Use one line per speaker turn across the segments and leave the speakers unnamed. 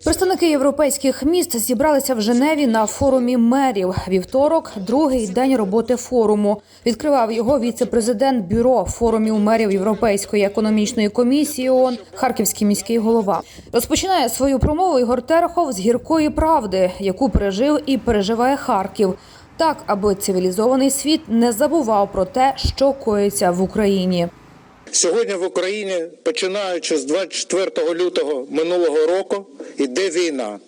Представники європейських міст зібралися в Женеві на форумі мерів. Вівторок, другий день роботи форуму. Відкривав його віце-президент бюро форумів мерів Європейської економічної комісії ООН Харківський міський голова. Розпочинає свою промову Ігор Терехов з гіркої правди, яку пережив і переживає Харків. Так, аби цивілізований світ не забував про те, що коїться в Україні.
Сьогодні в Україні, починаючи з 24 лютого минулого року, йде війна.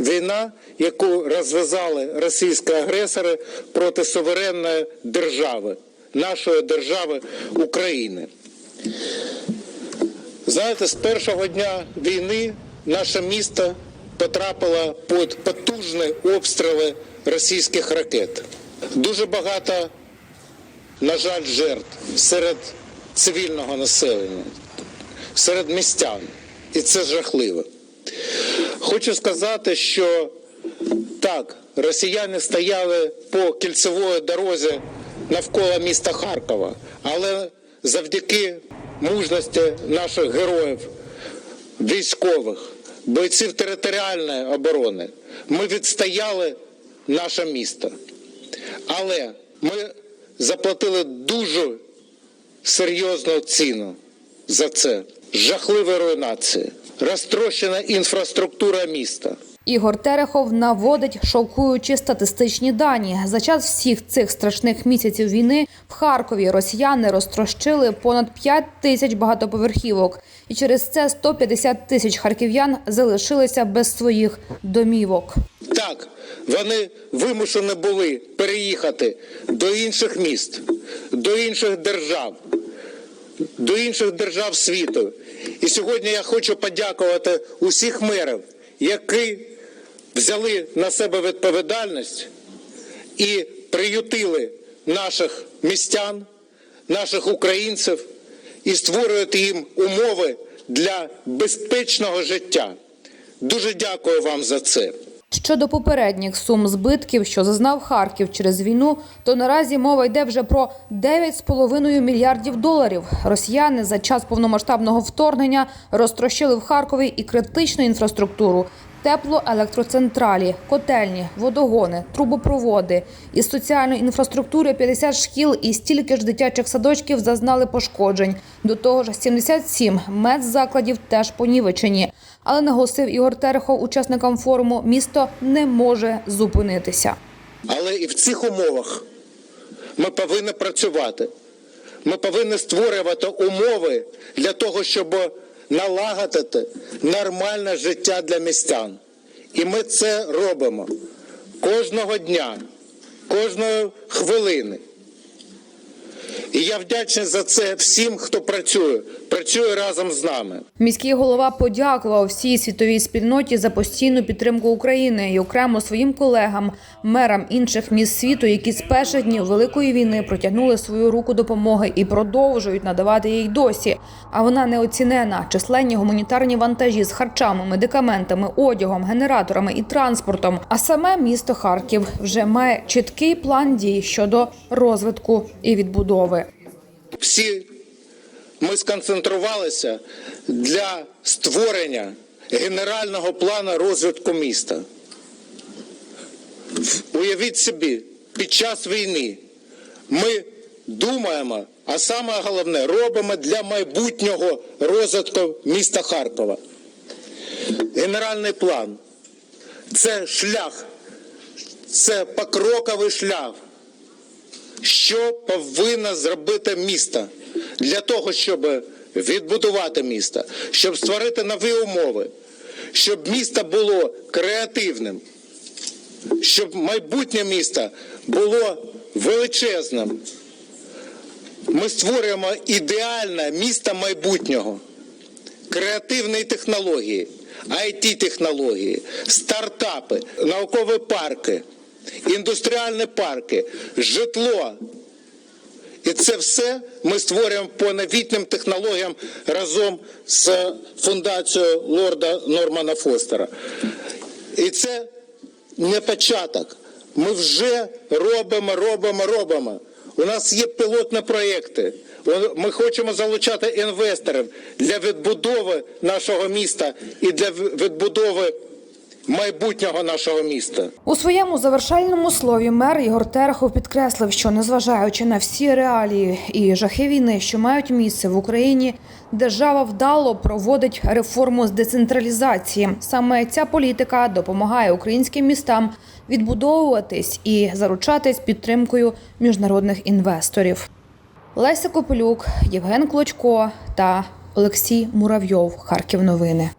Війна, яку розв'язали російські агресори проти суверенної держави, нашої держави України. Знаєте, з першого дня війни наше місто потрапило під потужні обстріли російських ракет. Дуже багато на жаль, жертв серед цивільного населення, серед містян. І це жахливо. Хочу сказати, що так, росіяни стояли по кільцевої дорозі навколо міста Харкова, але завдяки мужності наших героїв, військових, бойців територіальної оборони, ми відстояли наше місто. Але ми заплатили дуже серйозну ціну за це. Жахливі руйнації, розтрощена інфраструктура міста.
Ігор Терехов наводить шокуючі статистичні дані. За час всіх цих страшних місяців війни в Харкові росіяни розтрощили понад 5 тисяч багатоповерхівок, і через це 150 тисяч харків'ян залишилися без своїх домівок.
Так, вони вимушені були переїхати до інших міст, до інших держав, до інших держав світу. І сьогодні я хочу подякувати усіх мерів, які взяли на себе відповідальність і приютили наших містян, наших українців і створюють їм умови для безпечного життя. Дуже дякую вам за це.
Щодо попередніх сум збитків, що зазнав Харків через війну, то наразі мова йде вже про 9,5 мільярдів доларів. Росіяни за час повномасштабного вторгнення розтрощили в Харкові і критичну інфраструктуру. Теплоелектроцентралі, котельні, водогони, трубопроводи. Із соціальної інфраструктури 50 шкіл і стільки ж дитячих садочків зазнали пошкоджень. До того ж, 77 медзакладів теж понівечені. Але наголосив Ігор Терехов учасникам форуму, місто не може зупинитися.
Але і в цих умовах ми повинні працювати. Ми повинні створювати умови для того, щоб налагодити нормальне життя для містян. І ми це робимо кожного дня, кожної хвилини. І я вдячний за це всім, хто працює, працює разом з нами.
Міський голова подякував всій світовій спільноті за постійну підтримку України і окремо своїм колегам, мерам інших міст світу, які з перших днів великої війни протягнули свою руку допомоги і продовжують надавати їй досі. А вона неоцінена. Численні гуманітарні вантажі з харчами, медикаментами, одягом, генераторами і транспортом. А саме місто Харків вже має чіткий план дій щодо розвитку і відбудови.
Всі ми сконцентрувалися для створення генерального плану розвитку міста. Уявіть собі, під час війни ми думаємо, а саме головне робимо для майбутнього розвитку міста Харкова. Генеральний план це шлях, це покроковий шлях що повинно зробити місто для того, щоб відбудувати місто, щоб створити нові умови, щоб місто було креативним, щоб майбутнє місто було величезним. Ми створюємо ідеальне місто майбутнього, креативні технології, it технології стартапи, наукові парки індустріальні парки, житло. І це все ми створюємо по новітнім технологіям разом з фундацією лорда Нормана Фостера. І це не початок. Ми вже робимо, робимо, робимо. У нас є пілотні проєкти, Ми хочемо залучати інвесторів для відбудови нашого міста і для відбудови майбутнього нашого міста.
У своєму завершальному слові мер Ігор Терехов підкреслив, що незважаючи на всі реалії і жахи війни, що мають місце в Україні, держава вдало проводить реформу з децентралізації. Саме ця політика допомагає українським містам відбудовуватись і заручатись підтримкою міжнародних інвесторів. Леся Копилюк, Євген Клочко та Олексій Муравйов. Харків новини.